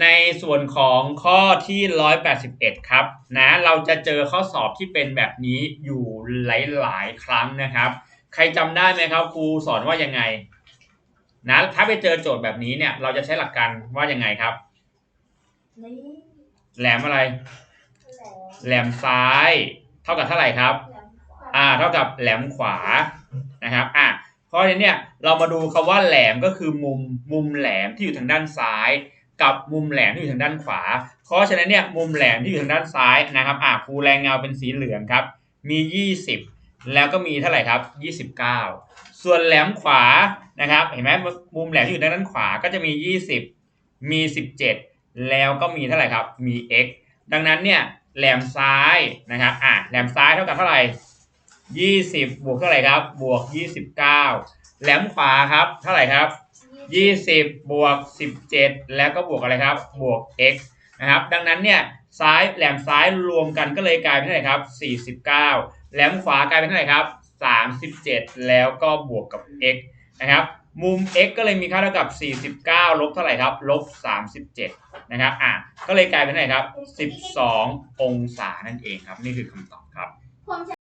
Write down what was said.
ในส่วนของข้อที่ 181 ครับนะเราจะเจอข้อสอบที่เป็นแบบนี้อยู่หลาย ๆ ครั้งนะครับ ใครจำได้ไหมครับครูสอนว่ายังไงนะถ้าไปเจอโจทย์แบบนี้เนี่ย เราจะใช้หลักการว่ายังไงครับนี่แหลมอะไรแหลมแหลมซ้าย เท่ากับเท่าไหร่ครับแหลมขวาอ่า เท่ากับแหลมขวานะครับ อะเพราะฉะนั้นเนี่ยเรามาดูคำว่าแหลมก็คือมุมมุมแหลมที่อยู่ทางด้านซ้าย กับมุมแหลมที่อยู่ทางด้านขวา เพราะฉะนั้นเนี่ยมุมแหลมที่อยู่ทางด้านซ้ายนะครับอะครูแรงเงาเป็นสีเหลืองครับมี 20 แล้วก็มีเท่าไหร่ครับ 29 ส่วนแหลมขวานะครับเห็นไหมมุมแหลมที่อยู่ทางด้านขวาก็จะมี 20 มี 17 แล้วก็มีเท่าไหร่ครับมี x ดังนั้นเนี่ยแหลมซ้ายนะครับอะแหลมซ้ายเท่ากับเท่าไหร่ 20 บวกเท่าไหร่ครับบวก 29 แหลมขวาครับเท่าไหร่ครับ 20 บวก 17 แล้วก็บวกอะไรครับ บวก x นะครับ ดังนั้นเนี่ยซ้ายแหลมซ้ายรวมกันก็เลยกลายเป็นเท่าไหร่ครับ 49 แหลมขวากลายเป็นเท่าไหร่ครับ 37 แล้วก็บวกกับ x นะครับมุม x ก็เลยมีค่าเท่ากับ 49 ลบเท่าไหร่ครับ ลบ 37 นะครับ อะ ก็เลยกลายเป็นเท่าไหร่ครับ 12 องศานั่นเองครับ นี่คือคำตอบครับ